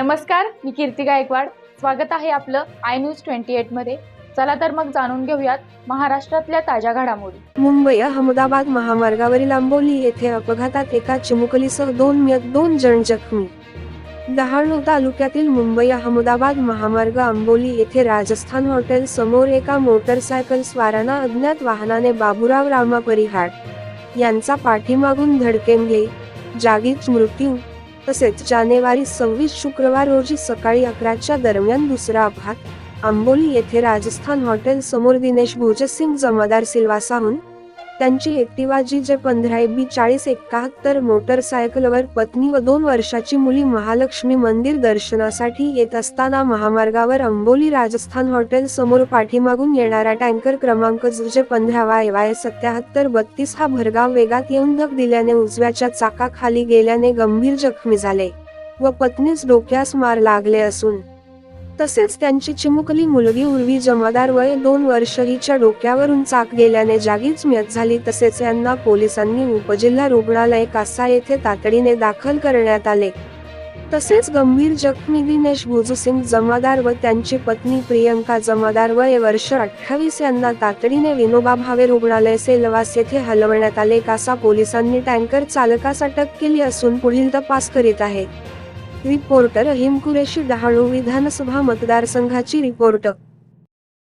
नमस्कार मी कीर्ती गायकवाड. स्वागत आहे आपलं आय न्यूज ट्वेंटी एटमध्ये. चला तर मग जाणून घेऊयात महाराष्ट्रातल्या ताज्या घडामोडी. मुंबई अहमदाबाद महामार्गावरील आंबोली येथे अपघातात एका चिमुकलीसह दोन मयत दोन जण जखमी. डहाणू तालुक्यातील मुंबई अहमदाबाद महामार्ग आंबोली येथे राजस्थान हॉटेल समोर एका मोटरसायकल स्वारांना अज्ञात वाहनाने बाबुराव रामा परिहार यांचा पाठीमागून धडकेंगले जागीच मृत्यू तसेच जानेवारी सव्वीस शुक्रवार रोजी सकाळी अकराच्या दरम्यान दुसरा अपघात आंबोली येथे राजस्थान हॉटेल समोर दिनेश भोजसिंग जमादार सिल्वासाहून त्यांची एक्टिवा जी जे पंधरा बी चाळीस एकाहत्तर मोटरसायकलवर पत्नी व दोन वर्षाची मुली महालक्ष्मी मंदिर दर्शनासाठी येत असताना महामार्गावर अंबोली राजस्थान हॉटेल समोर पाठीमागून येणारा टँकर क्रमांक जे पंधरा वाय वाय सत्याहत्तर बत्तीस हा भरगाव वेगात येऊन धक दिल्याने उजव्याच्या चाकाखाली गेल्याने गंभीर जखमी झाले व पत्नीस डोक्यास मार लागले असून तसेच त्यांची चिमुकली मुलगी उर्वी जमादार वय दोन वर्ष हिच्या डोक्यावरून चाक गेल्याने जागीच मयत झाली. तसेच यांना पोलिसांनी उपजिल्हा रुग्णालय कासा येथे तातडीने दाखल करण्यात आले. तसेच गंभीर जखमी दिनेश भुजसिंग जमादार व त्यांची पत्नी प्रियंका जमादार वय वर्ष अठ्ठावीस यांना तातडीने विनोबा भावे रुग्णालय सेलवास येथे हलवण्यात आले. कासा पोलिसांनी टँकर चालकास अटक केली असून पुढील तपास करीत आहे. रिपोर्टर हिमकुरेशी डहाणू विधानसभा मतदारसंघाची रिपोर्ट.